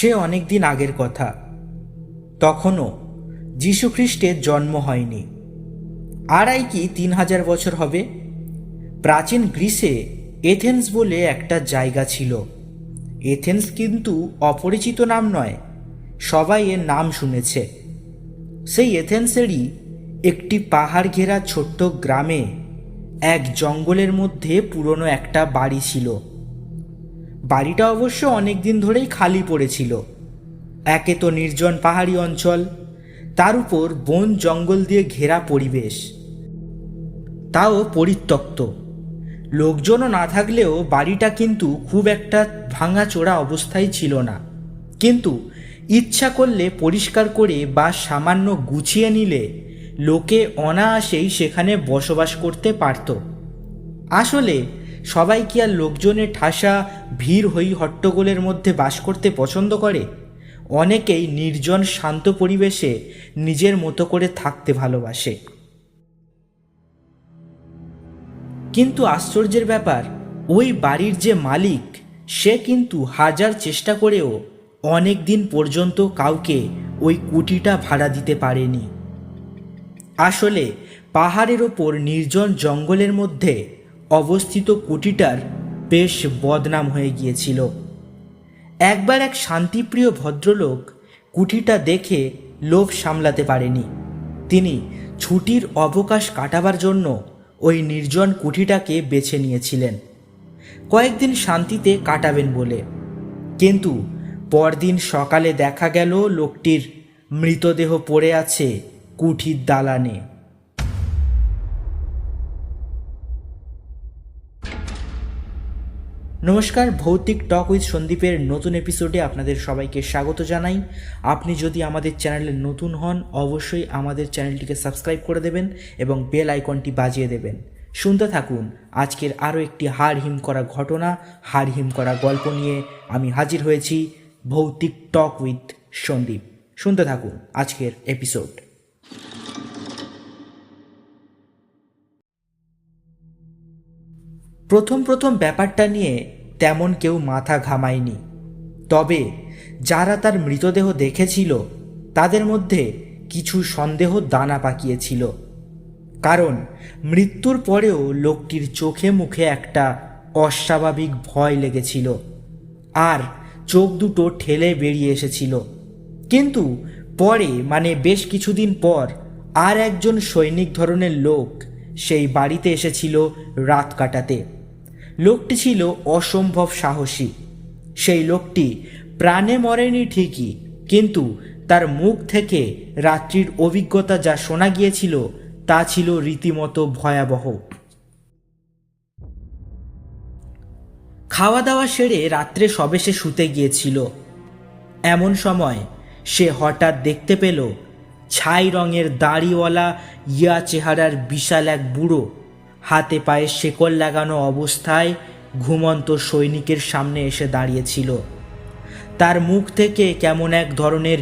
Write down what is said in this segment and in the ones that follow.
সে অনেক দিন আগের কথা। তখনও যীশুখ্রিস্টের জন্ম হয়নি। আড়াই কি তিন হাজার বছর হবে? প্রাচীন গ্রিসে এথেন্স বলে একটা জায়গা ছিল। এথেন্স কিন্তু অপরিচিত নাম নয়, সবাই এর নাম শুনেছে। সেই এথেন্সেরই একটি পাহাড় ঘেরা ছোট্ট গ্রামে এক জঙ্গলের মধ্যে পুরনো একটা বাড়ি ছিল। বাড়িটা অবশ্য অনেক দিন ধরেই খালি পড়েছিল। একে তো নির্জন পাহাড়ি অঞ্চল, তার উপর বন জঙ্গল দিয়ে ঘেরা পরিবেশ। তাও পরিত্যক্ত। লোকজনও না থাকলেও বাড়িটা কিন্তু খুব একটা ভাঙাচোরা অবস্থায় ছিল না। কিন্তু ইচ্ছা করলে পরিষ্কার করে বা সামান্য গুছিয়ে নিলে লোকে অনায়াসেই সেখানে বসবাস করতে পারত। আসলে সবাই কি আর লোকজনের ঠাসা ভিড় হই হট্টগোলের মধ্যে বাস করতে পছন্দ করে? অনেকেই নির্জন, শান্ত পরিবেশে নিজের মতো করে থাকতে ভালোবাসে। কিন্তু আশ্চর্যের ব্যাপার, ওই বাড়ির যে মালিক, সে কিন্তু হাজার চেষ্টা করেও অনেক দিন পর্যন্ত কাউকে ওই কুটিটা ভাড়া দিতে পারেনি। আসলে পাহাড়ের ওপর নির্জন জঙ্গলের মধ্যে অবস্থিত কুটিটার বেশ বদনাম হয়ে গিয়েছিল। একবার এক শান্তিপ্রিয় ভদ্রলোক কুঠিটা দেখে লোভ সামলাতে পারেনি। তিনি ছুটির অবকাশ কাটাবার জন্য ওই নির্জন কুঠিটাকে বেছে নিয়েছিলেন। কয়েকদিন শান্তিতে কাটাবেন বলে। কিন্তু পরদিন সকালে দেখা গেল লোকটির মৃতদেহ পড়ে আছে কুঠির দালানে। নমস্কার, ভৌতিক টক উইথ সন্দীপের নতুন এপিসোডে আপনাদের সবাইকে স্বাগত জানাই। আপনি যদি আমাদের চ্যানেলে নতুন হন, অবশ্যই আমাদের চ্যানেলটিকে সাবস্ক্রাইব করে দেবেন এবং বেল আইকনটি বাজিয়ে দেবেন। শুনতে থাকুন আজকের আরও একটি হাড় হিম করা ঘটনা, হাড় হিম করা গল্প নিয়ে আমি হাজির হয়েছি ভৌতিক টক উইথ সন্দীপ। শুনতে থাকুন আজকের এপিসোড প্রথম প্রথম ব্যাপারটা নিয়ে তেমন কেউ মাথা ঘামায়নি। তবে যারা তার মৃতদেহ দেখেছিল, তাদের মধ্যে কিছু সন্দেহ দানা পাকিয়েছিল। কারণ মৃত্যুর পরেও লোকটির চোখে মুখে একটা অস্বাভাবিক ভয় লেগেছিল আর চোখ দুটো ঠেলে বেরিয়ে এসেছিল। কিন্তু পরে মানে বেশ কিছুদিন পর, আর একজন সৈনিক ধরনের লোক সেই বাড়িতে এসেছিল রাত কাটাতে। লোকটি ছিল অসম্ভব সাহসী। সেই লোকটি প্রাণে মরেনি ঠিকই, কিন্তু তার মুখ থেকে রাত্রির অভিজ্ঞতা যা শোনা গিয়েছিল তা ছিল রীতিমতো ভয়াবহ। খাওয়া দাওয়া সেরে রাত্রে সবে সে শুতে গিয়েছিল। এমন সময় সে হঠাৎ দেখতে পেল ছাই রঙের দাড়িওয়ালা ইয়া চেহারার বিশাল এক বুড়ো। হাতে পায়ে শেকল লাগানো অবস্থায় ঘুমন্ত সৈনিকের সামনে এসে দাঁড়িয়েছিল। তার মুখ থেকে কেমন এক ধরনের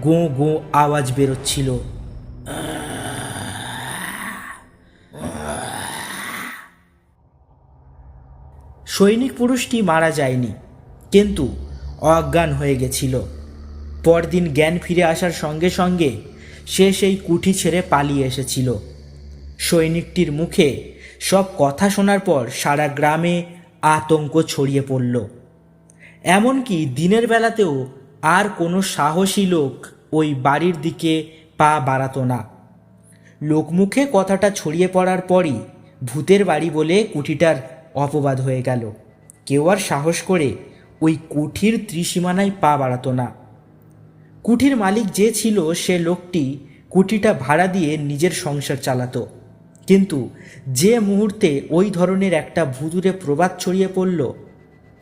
গো গো আওয়াজ বেরোচ্ছিল। সৈনিক পুরুষটি মারা যায়নি, কিন্তু অজ্ঞান হয়ে গেছিল। পরদিন জ্ঞান ফিরে আসার সঙ্গে সঙ্গে সে সেই কুঠি ছেড়ে পালিয়ে এসেছিল। সৈনিকটির মুখে সব কথা শোনার পর সারা গ্রামে আতঙ্ক ছড়িয়ে পড়ল। এমনকি দিনের বেলাতেও আর কোনো সাহসী লোক ওই বাড়ির দিকে পা বাড়াতো না। লোকমুখে কথাটা ছড়িয়ে পড়ার পরই ভূতের বাড়ি বলে কুঠিটার অপবাদ হয়ে গেল। কেউ আর সাহস করে ওই কুঠির ত্রিসীমানায় পা বাড়াতো না। কুঠির মালিক যে ছিল সে লোকটি কুঠিটা ভাড়া দিয়ে নিজের সংসার চালাতো। কিন্তু যে মুহূর্তে ওই ধরনের একটা ভুতুরে প্রবাদ ছড়িয়ে পড়ল,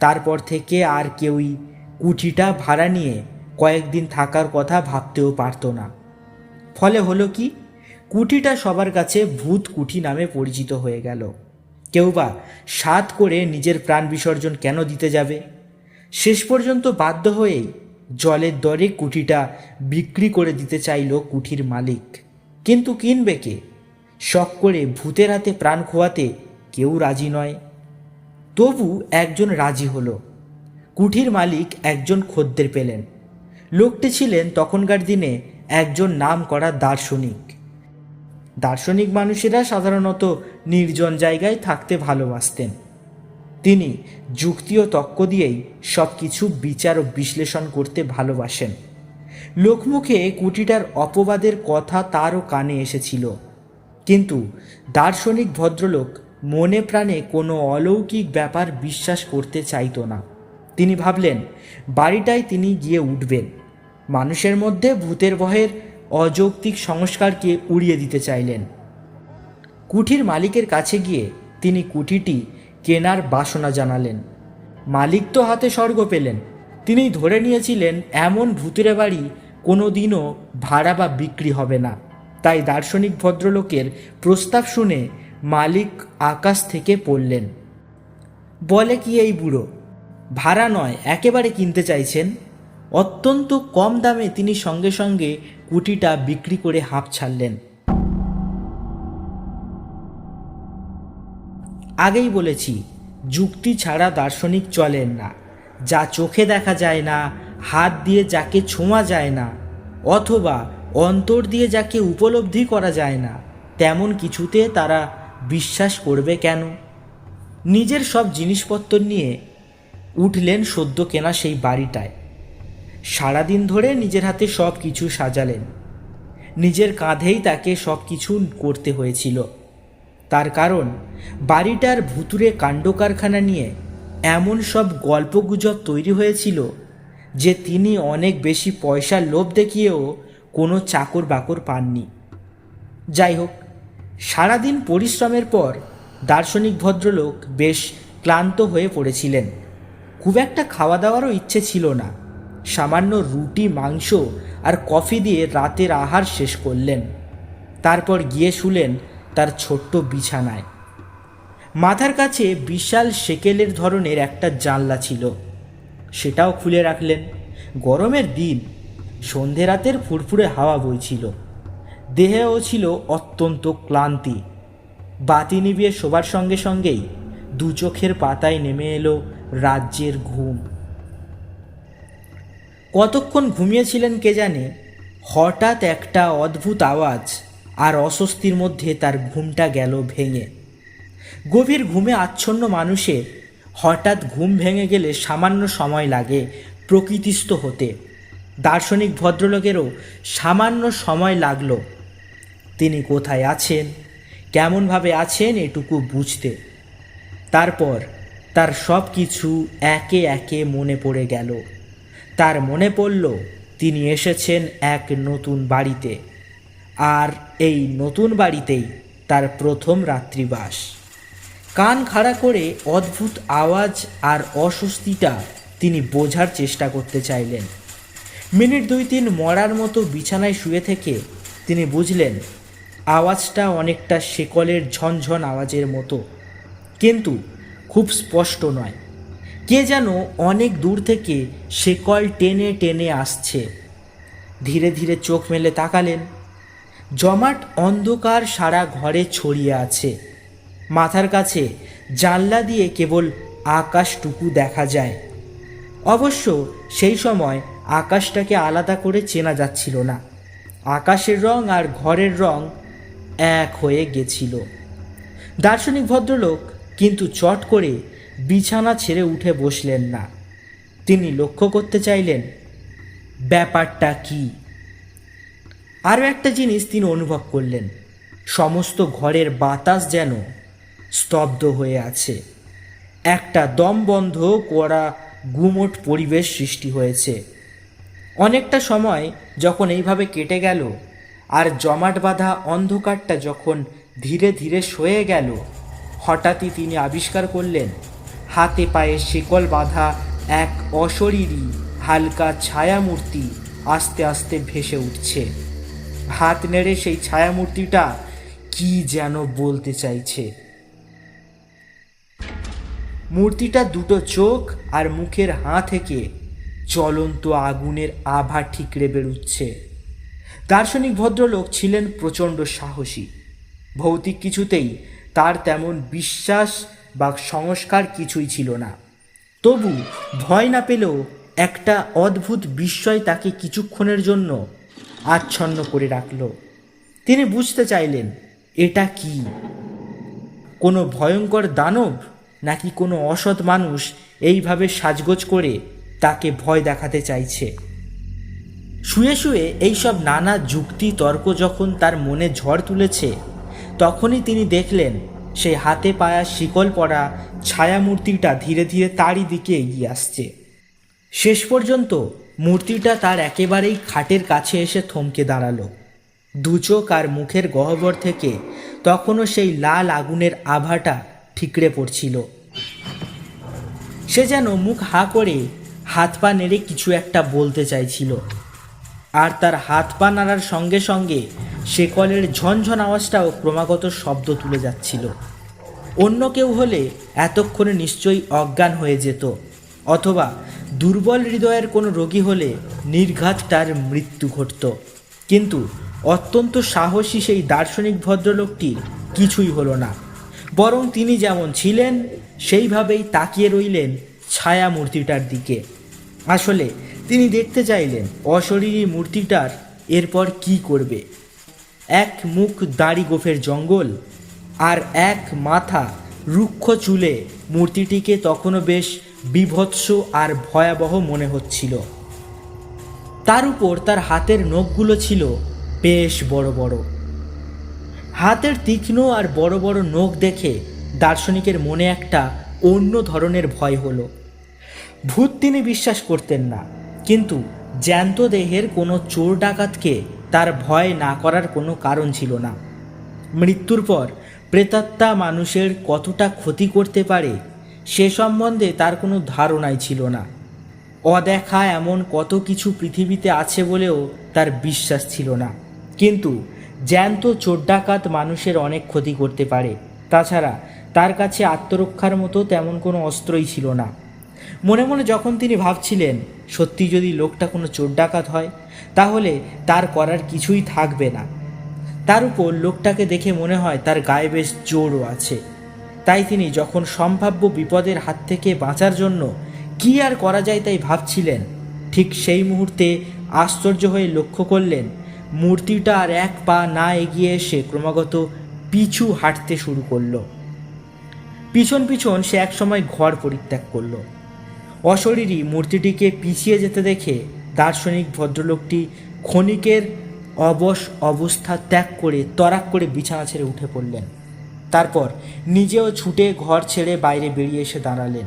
তারপর থেকে আর কেউই কুঠিটা ভাড়া নিয়ে কয়েকদিন থাকার কথা ভাবতেও পারতো না। ফলে হলো কি, কুঠিটা সবার কাছে ভূত কুঠি নামে পরিচিত হয়ে গেল। কেউ বা সাত করে নিজের প্রাণ বিসর্জন কেন দিতে যাবে? শেষ পর্যন্ত বাধ্য হয়েই জলের দরে কুঠিটা বিক্রি করে দিতে চাইল কুঠির মালিক। কিন্তু কিনবে কে? শখ করে ভূতের হাতে প্রাণ খোয়াতে কেউ রাজি নয়। তবু একজন রাজি হলো। কুঠির মালিক একজন খদ্দের পেলেন। লোকটি ছিলেন তখনকার দিনে একজন নাম করা দার্শনিক। দার্শনিক মানুষেরা সাধারণত নির্জন জায়গায় থাকতে ভালোবাসতেন। তিনি যুক্তি ও তক্ক দিয়েই সব কিছু বিচার ও বিশ্লেষণ করতে ভালোবাসেন। লোকমুখে কুটিটার অপবাদের কথা তারও কানে এসেছিল। কিন্তু দার্শনিক ভদ্রলোক মনে প্রাণে কোনো অলৌকিক ব্যাপার বিশ্বাস করতে চাইতো না। তিনি ভাবলেন, বাড়িটায় তিনি গিয়ে উঠবেন। মানুষের মধ্যে ভূতের ভয়ের অযৌক্তিক সংস্কারকে উড়িয়ে দিতে চাইলেন। কুঠির মালিকের কাছে গিয়ে তিনি কুঠিটি কেনার বাসনা জানালেন। মালিক তো হাতে স্বর্গ পেলেন। তিনি ধরে নিয়েছিলেন, এমন ভূতের বাড়ি কোনো দিনও ভাড়া বা বিক্রি হবে না। তাই দার্শনিক ভদ্রলোকের প্রস্তাব শুনে মালিক আকাশ থেকে পড়লেন। বলে কি এই বুড়ো? ভাড়া নয়, একেবারে কিনতে চাইছেন? অত্যন্ত কম দামে তিনি সঙ্গে সঙ্গে কুটিটা বিক্রি করে হাঁপ ছাড়লেন। আগেই বলেছি, যুক্তি ছাড়া দার্শনিক চলেন না। যা চোখে দেখা যায় না, হাত দিয়ে যাকে ছোঁয়া যায় না, অথবা অন্তর দিয়ে যাকে উপলব্ধি করা যায় না, তেমন কিছুতে তারা বিশ্বাস করবে কেন? নিজের সব জিনিসপত্র নিয়ে উঠলেন সদ্য কেনা সেই বাড়িটায়। সারাদিন ধরে নিজের হাতে সব কিছু সাজালেন। নিজের কাঁধেই তাকে সব কিছু করতে হয়েছিল। তার কারণ, বাড়িটার ভুতুরে কাণ্ড কারখানা নিয়ে এমন সব গল্পগুজব তৈরি হয়েছিল যে তিনি অনেক বেশি পয়সার লোভ দেখিয়েও কোনো চাকর বাকর পাননি। যাই হোক, সারাদিন পরিশ্রমের পর দার্শনিক ভদ্রলোক বেশ ক্লান্ত হয়ে পড়েছিলেন। খুব একটা খাওয়া দাওয়ারও ইচ্ছে ছিল না। সামান্য রুটি, মাংস আর কফি দিয়ে রাতের আহার শেষ করলেন। তারপর গিয়ে শুলেন তার ছোট্ট বিছানায়। মাথার কাছে বিশাল সেকেলের ধরনের একটা জানলা ছিল। সেটাও খুলে রাখলেন। গরমের দিন সন্ধে রাতের ফুরফুরে হাওয়া বইছিল। দেহেও ছিল অত্যন্ত ক্লান্তি। বাতি নিবিয়ে শোবার সঙ্গে সঙ্গেই দু চোখের পাতায় নেমে এলো রাজ্যের ঘুম। কতক্ষণ ঘুমিয়েছিলেন কে জানে? হঠাৎ একটা অদ্ভুত আওয়াজ আর অস্বস্তির মধ্যে তার ঘুমটা গেল ভেঙে। গভীর ঘুমে আচ্ছন্ন মানুষের হঠাৎ ঘুম ভেঙে গেলে সামান্য সময় লাগে প্রকৃতিস্থ হতে। দার্শনিক ভদ্রলোকেরও সামান্য সময় লাগল। তিনি কোথায় আছেন? কেমনভাবে আছেন এটুকু বুঝতে। তারপর তার সব কিছু একে একে মনে পড়ে গেল। তার মনে পড়ল, তিনি এসেছেন এক নতুন বাড়িতে। আর এই নতুন বাড়িতেই তার প্রথম রাত্রিবাস। কান খাড়া করে অদ্ভুত আওয়াজ আর অস্বস্তিটা তিনি বোঝার চেষ্টা করতে চাইলেন। মিনিট দুই তিন মরার মতো বিছানায় শুয়ে থেকে তিনি বুঝলেন, আওয়াজটা অনেকটা শেকলের ঝনঝন আওয়াজের মতো। কিন্তু খুব স্পষ্ট নয়। কে যেন অনেক দূর থেকে শেকল টেনে টেনে আসছে। ধীরে ধীরে চোখ মেলে তাকালেন। জমাট অন্ধকার সারা ঘরে ছড়িয়ে আছে। মাথার কাছে জানলা দিয়ে কেবল আকাশটুকু দেখা যায়। অবশ্য সেই সময় আকাশটাকে আলাদা করে চেনা যাচ্ছিল না। আকাশের রং আর ঘরের রং এক হয়ে গেছিল। দার্শনিক ভদ্রলোক কিন্তু চট করে বিছানা ছেড়ে উঠে বসলেন না। তিনি লক্ষ্য করতে চাইলেন, ব্যাপারটা কি? আরও একটা জিনিস তিনি অনুভব করলেন, সমস্ত ঘরের বাতাস যেন স্তব্ধ হয়ে আছে। একটা দমবন্ধ করা গুমোট পরিবেশ সৃষ্টি হয়েছে। অনেকটা সময় যখন এইভাবে কেটে গেল আর জমাট বাঁধা অন্ধকারটা যখন ধীরে ধীরে সয়ে গেল, হঠাৎই তিনি আবিষ্কার করলেন, হাতে পায়ে শিকল বাঁধা এক অশরীরী হালকা ছায়ামূর্তি আস্তে আস্তে ভেসে উঠছে। হাত নেড়ে সেই ছায়ামূর্তিটা কি যেন বলতে চাইছে। মূর্তিটা দুটো চোখ আর মুখের হাঁ থেকে জ্বলন্ত আগুনের আভা ঠিকরে বেরুচ্ছে। দার্শনিক ভদ্রলোক ছিলেন প্রচণ্ড সাহসী। ভৌতিক কিছুতেই তার তেমন বিশ্বাস বা সংস্কার কিছুই ছিল না। তবু ভয় না পেলেও একটা অদ্ভুত বিস্ময় তাকে কিছুক্ষণের জন্য আচ্ছন্ন করে রাখল। তিনি বুঝতে চাইলেন, এটা কি? কোনো ভয়ঙ্কর দানব নাকি কোনো অসৎ মানুষ এইভাবে সাজগোজ করে তাকে ভয় দেখাতে চাইছে। শুয়ে শুয়ে এইসব নানা যুক্তি, তর্ক যখন তার মনে ঝড় তুলেছে, তখনই তিনি দেখলেন, সেই হাতে পায়া শিকল পরা ছায়ামূর্তিটা ধীরে ধীরে তারই দিকে এগিয়ে আসছে। শেষ পর্যন্ত মূর্তিটা তার একেবারেই খাটের কাছে এসে থমকে দাঁড়াল। দুচোখ আর মুখের গহ্বর থেকে তখনও সেই লাল আগুনের আভাটা ঠিকড়ে পড়ছিল। সে যেন মুখ হা করে হাত পা নেড়ে কিছু একটা বলতে চাইছিল। আর তার হাত পা নাড়ার সঙ্গে সঙ্গে শেকলের ঝনঝন আওয়াজটাও ক্রমাগত শব্দ তুলে যাচ্ছিল। অন্য কেউ হলে এতক্ষণে নিশ্চয়ই অজ্ঞান হয়ে যেত, অথবা দুর্বল হৃদয়ের কোনো রোগী হলে নির্ঘাত তার মৃত্যু ঘটত। কিন্তু অত্যন্ত সাহসী সেই দার্শনিক ভদ্রলোকটির কিছুই হলো না, বরং তিনি যেমন ছিলেন, সেইভাবেই তাকিয়ে রইলেন ছায়া মূর্তিটার দিকে। আসলে তিনি দেখতে চাইলেন অশরীরী মূর্তিটার এরপর কি করবে। এক মুখ দাড়ি গোফের জঙ্গল আর এক মাথা রুক্ষ চুলে মূর্তিটিকে তখনও বেশ বিভৎস আর ভয়াবহ মনে হচ্ছিল। তার উপর তার হাতের নখগুলো ছিল বেশ বড় বড়। হাতের তীক্ষ্ণ আর বড় বড় নখ দেখে দার্শনিকের মনে একটা অন্য ধরনের ভয় হলো। ভূত তিনি বিশ্বাস করতেন না। কিন্তু জ্যান্ত দেহের কোনো চোর ডাকাতকে তার ভয় না করার কোনো কারণ ছিল না। মৃত্যুর পর প্রেতাত্মা মানুষের কতটা ক্ষতি করতে পারে সে সম্বন্ধে তার কোনো ধারণাই ছিল না। অদেখা এমন কত কিছু পৃথিবীতে আছে বলেও তার বিশ্বাস ছিল না। কিন্তু জ্যান্ত চোর ডাকাত মানুষের অনেক ক্ষতি করতে পারে। তাছাড়া তার কাছে আত্মরক্ষার মতো তেমন কোনো অস্ত্রই ছিল না। মনে মনে যখন তিনি ভাবছিলেন, সত্যি যদি লোকটা কোনো চোর ডাকাত হয়, তাহলে তার করার কিছুই থাকবে না। তার উপর লোকটাকে দেখে মনে হয় তার গায়ে বেশ জোরও আছে। তাই তিনি যখন সম্ভাব্য বিপদের হাত থেকে বাঁচার জন্য কি আর করা যায় তাই ভাবছিলেন, ঠিক সেই মুহূর্তে আশ্চর্য হয়ে লক্ষ্য করলেন, মূর্তিটা আর এক পা না এগিয়ে এসে ক্রমাগত পিছু হাঁটতে শুরু করল। পিছন পিছন সে একসময় ঘর পরিত্যাগ করল। অশরীরী মূর্তিটিকে পিছিয়ে যেতে দেখে দার্শনিক ভদ্রলোকটি ক্ষণিকের অবশ অবস্থা ত্যাগ করে তরাক করে বিছানা ছেড়ে উঠে পড়লেন। তারপর নিজেও ছুটে ঘর ছেড়ে বাইরে বেরিয়ে এসে দাঁড়ালেন।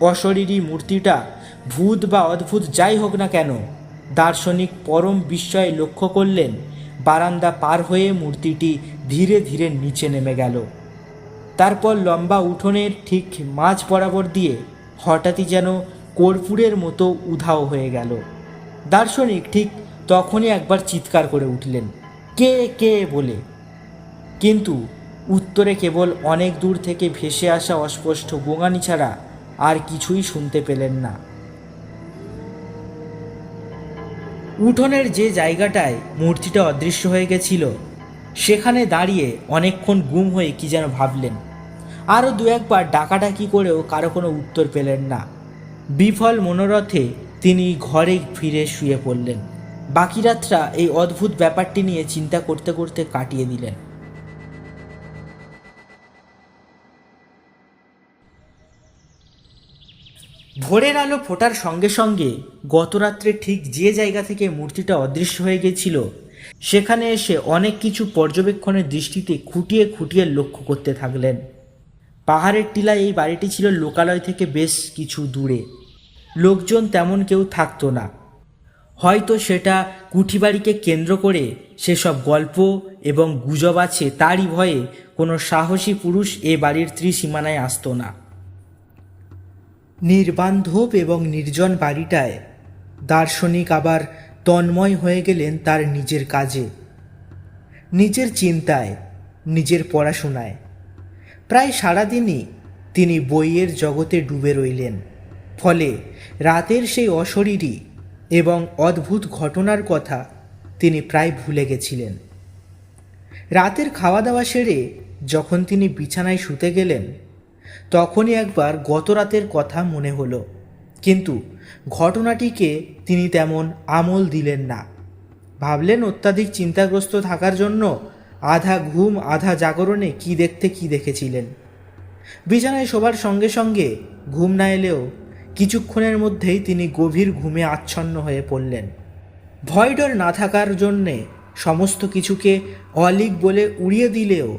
অশরীরী মূর্তিটা ভূত বা অদ্ভুত যাই হোক না কেন, দার্শনিক পরম বিস্ময়ে লক্ষ্য করলেন, বারান্দা পার হয়ে মূর্তিটি ধীরে ধীরে নিচে নেমে গেল। তারপর লম্বা উঠোনের ঠিক মাঝ বরাবর দিয়ে হঠাৎই যেন কর্পূরের মতো উধাও হয়ে গেল। দার্শনিক ঠিক তখনই একবার চিৎকার করে উঠলেন, কে কে? বলে। কিন্তু উত্তরে কেবল অনেক দূর থেকে ভেসে আসা অস্পষ্ট গোঙানি ছাড়া আর কিছুই শুনতে পেলেন না। উঠোনের যে জায়গাটায় মূর্তিটা অদৃশ্য হয়ে গেছিল, সেখানে দাঁড়িয়ে অনেকক্ষণ গুম হয়ে কি যেন ভাবলেন। আরও দু একবার ডাকাডাকি করেও কারও কোনো উত্তর পেলেন না। বিফল মনোরথে তিনি ঘরে ফিরে শুয়ে পড়লেন। বাকি রাতটা এই অদ্ভুত ব্যাপারটি নিয়ে চিন্তা করতে করতে কাটিয়ে দিলেন ভোরের আলো ফোটার সঙ্গে সঙ্গে গতরাত্রে ঠিক যে জায়গা থেকে মূর্তিটা অদৃশ্য হয়ে গেছিল, সেখানে এসে অনেক কিছু পর্যবেক্ষণের দৃষ্টিতে খুঁটিয়ে খুঁটিয়ে লক্ষ্য করতে থাকলেন। পাহাড়ের টিলায় এই বাড়িটি ছিল লোকালয় থেকে বেশ কিছু দূরে। লোকজন তেমন কেউ থাকতো না। হয়তো সেটা কুঠিবাড়িকে কেন্দ্র করে সেসব গল্প এবং গুজব আছে তারই ভয়ে কোনো সাহসী পুরুষ এ বাড়ির ত্রিসীমানায় আসতো না। নির্বান্ধব এবং নির্জন বাড়িটায় দার্শনিক আবার তন্ময় হয়ে গেলেন তার নিজের কাজে। নিজের চিন্তায়, নিজের পড়াশোনায়। প্রায় সারাদিনই তিনি বইয়ের জগতে ডুবে রইলেন। ফলে রাতের সেই অশরীরী এবং অদ্ভুত ঘটনার কথা তিনি প্রায় ভুলে গেছিলেন। রাতের খাওয়া দাওয়া সেরে যখন তিনি বিছানায় শুতে গেলেন, তখনই একবার গত রাতের কথা মনে হলো। কিন্তু ঘটনাটিকে তিনি তেমন আমল দিলেন না। ভাবলেন অত্যাধিক চিন্তাগ্রস্ত থাকার জন্য আধা ঘুম, আধা জাগরণে কি দেখতে কি দেখেছিলেন? বিছানায় শোবার সঙ্গে সঙ্গে ঘুম না এলেও কিছুক্ষণের মধ্যেই তিনি গভীর ঘুমে আচ্ছন্ন হয়ে পড়লেন। ভয় ডর না থাকার জন্যে সমস্ত কিছুকে অলিক বলে উড়িয়ে দিলেও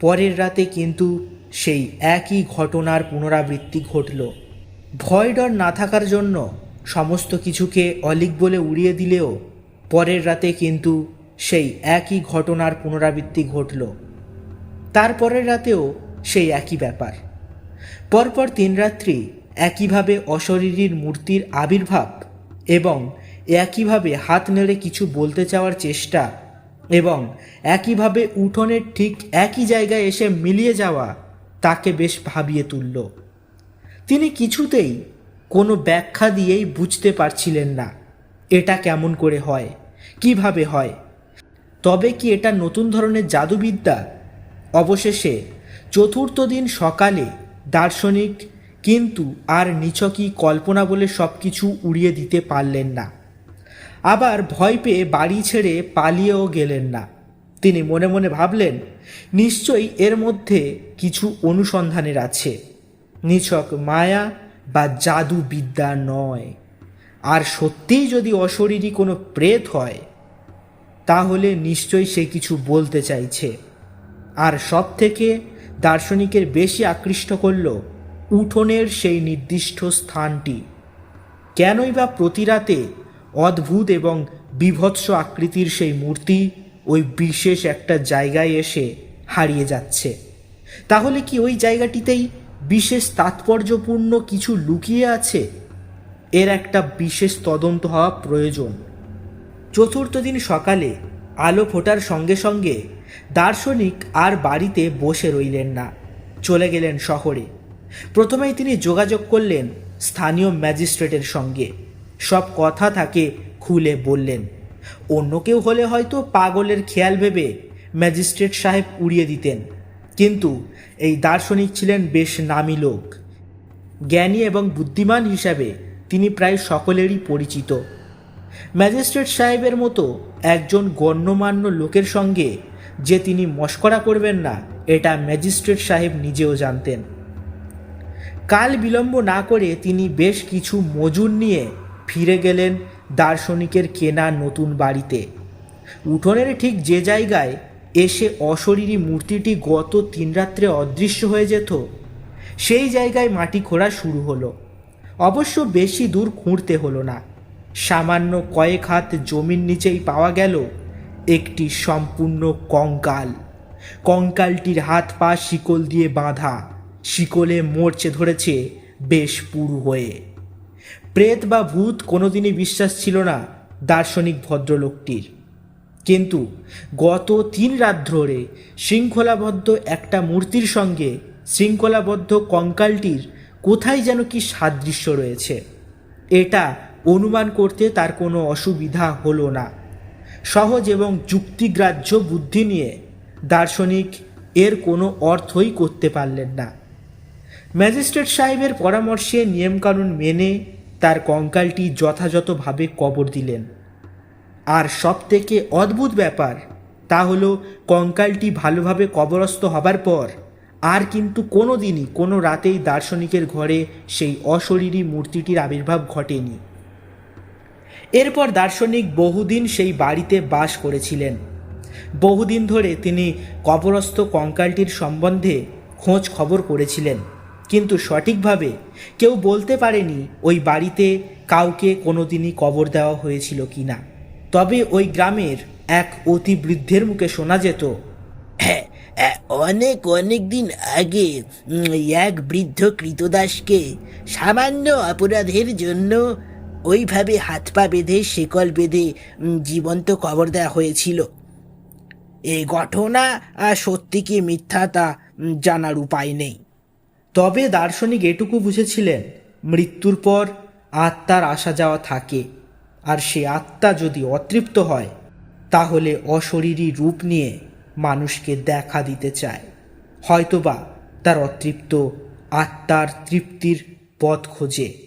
পরের রাতে কিন্তু সেই একই ঘটনার পুনরাবৃত্তি ঘটল। ভয় ডর না থাকার জন্য সমস্ত কিছুকে অলিক বলে উড়িয়ে দিলেও পরের রাতে কিন্তু সেই একই ঘটনার পুনরাবৃত্তি ঘটল। তারপরের রাতেও সেই একই ব্যাপার। পরপর তিন রাত্রি একইভাবে অশরীরীর মূর্তির আবির্ভাব এবং একইভাবে হাত নেড়ে কিছু বলতে চাওয়ার চেষ্টা এবং একইভাবে উঠোনের ঠিক একই জায়গায় এসে মিলিয়ে যাওয়া তাকে বেশ ভাবিয়ে তুলল। তিনি কিছুতেই কোনো ব্যাখ্যা দিয়েই বুঝতে পারছিলেন না, এটা কেমন করে হয়, কীভাবে হয়। তবে কি এটা নতুন ধরনের জাদুবিদ্যা? অবশেষে চতুর্থ দিন সকালে দার্শনিক কিন্তু আর নিছকই কল্পনা বলে সব কিছু উড়িয়ে দিতে পারলেন না। আবার ভয় পেয়ে বাড়ি ছেড়ে পালিয়েও গেলেন না। তিনি মনে মনে ভাবলেন, নিশ্চয়ই এর মধ্যে কিছু অনুসন্ধানের আছে। নিছক মায়া বা জাদু বিদ্যা নয়। আর সত্যিই যদি অশরীরী কোনো প্রেত হয় তাহলে নিশ্চয়ই সে কিছু বলতে চাইছে। আর সব থেকে দার্শনিকের বেশি আকৃষ্ট করল উঠোনের সেই নির্দিষ্ট স্থানটি। কেনই বা প্রতি রাতে অদ্ভুত এবং বিভৎস আকৃতির সেই মূর্তি ওই বিশেষ একটা জায়গায় এসে হারিয়ে যাচ্ছে। তাহলে কি ওই জায়গাটিতেই বিশেষ তাৎপর্যপূর্ণ কিছু লুকিয়ে আছে? এর একটা বিশেষ তদন্ত হওয়া প্রয়োজন। চতুর্থ দিন সকালে আলো ফোটার সঙ্গে সঙ্গে দার্শনিক আর বাড়িতে বসে রইলেন না, চলে গেলেন শহরে। প্রথমেই তিনি যোগাযোগ করলেন স্থানীয় ম্যাজিস্ট্রেটের সঙ্গে। সব কথা তাকে খুলে বললেন। অন্য কেউ হলে হয়তো পাগলের খেয়াল ভেবে ম্যাজিস্ট্রেট সাহেব উড়িয়ে দিতেন। কিন্তু এই দার্শনিক ছিলেন বেশ নামী লোক। জ্ঞানী এবং বুদ্ধিমান হিসাবে তিনি প্রায় সকলেরই পরিচিত। ম্যাজিস্ট্রেট সাহেবের মতো একজন গণ্যমান্য লোকের সঙ্গে যে তিনি মস্করা করবেন না, এটা ম্যাজিস্ট্রেট সাহেব নিজেও জানতেন। কাল বিলম্ব না করে তিনি বেশ কিছু মজুর নিয়ে ফিরে গেলেন দার্শনিকের কেনা নতুন বাড়িতে। উঠোনের ঠিক যে জায়গায় এসে অশরীরী মূর্তিটি গত তিন রাত্রে অদৃশ্য হয়ে যেত, সেই জায়গায় মাটি খোঁড়া শুরু হলো। অবশ্য বেশি দূর খুঁড়তে হলো না। সামান্য কয়েক হাত জমির নিচেই পাওয়া গেল একটি সম্পূর্ণ কঙ্কাল। কঙ্কালটির হাত পা শিকল দিয়ে বাঁধা। শিকলে মরচে ধরেছে বেশ পুরু হয়ে। প্রেত বা ভূত কোনোদিনই বিশ্বাস ছিল না দার্শনিক ভদ্রলোকটির। কিন্তু গত তিন রাত ধরে শৃঙ্খলাবদ্ধ একটা মূর্তির সঙ্গে শৃঙ্খলাবদ্ধ কঙ্কালটির কোথায় যেন কি সাদৃশ্য রয়েছে। এটা অনুমান করতে তার কোনো অসুবিধা হলো না। সহজ এবং যুক্তিগ্রাহ্য বুদ্ধি নিয়ে দার্শনিক এর কোনো অর্থই করতে পারলেন না। ম্যাজিস্ট্রেট সাহেবের পরামর্শে নিয়মকানুন মেনে তার কঙ্কালটি যথাযথভাবে কবর দিলেন। আর সব থেকে অদ্ভুত ব্যাপার, তা হলো কঙ্কালটি ভালোভাবে কবরস্থ হবার পর আর কিন্তু কোনো দিনই, কোনো রাতেই দার্শনিকের ঘরে সেই অশরীরী মূর্তিটির আবির্ভাব ঘটেনি। এরপর দার্শনিক বহুদিন সেই বাড়িতে বাস করেছিলেন। বহুদিন ধরে তিনি কবরস্থ কঙ্কালটির সম্বন্ধে খোঁজ খবর করেছিলেন। কিন্তু সঠিকভাবে কেউ বলতে পারেনি ওই বাড়িতে কাউকে কোনোদিনই কবর দেওয়া হয়েছিল কি না তবে ওই গ্রামের এক অতি বৃদ্ধের মুখে শোনা যেত হ্যাঁ, হ্যাঁ, অনেক অনেক দিন আগে এক বৃদ্ধ কৃতদাসকে সামান্য অপরাধের জন্য ওইভাবে হাত পা বেঁধে, শেকল বেঁধে জীবন্ত কবর দেওয়া হয়েছিল। এই ঘটনা সত্যি কি মিথ্যা তা জানার উপায় নেই। তবে দার্শনিক এটুকু বুঝেছিলেন, মৃত্যুর পর আত্মার আসা যাওয়া থাকে। আর সে আত্মা যদি অতৃপ্ত হয়, তাহলে অশরীরী রূপ নিয়ে মানুষকে দেখা দিতে চায়। হয়তোবা তার অতৃপ্ত আত্মার তৃপ্তির পথ খোঁজে।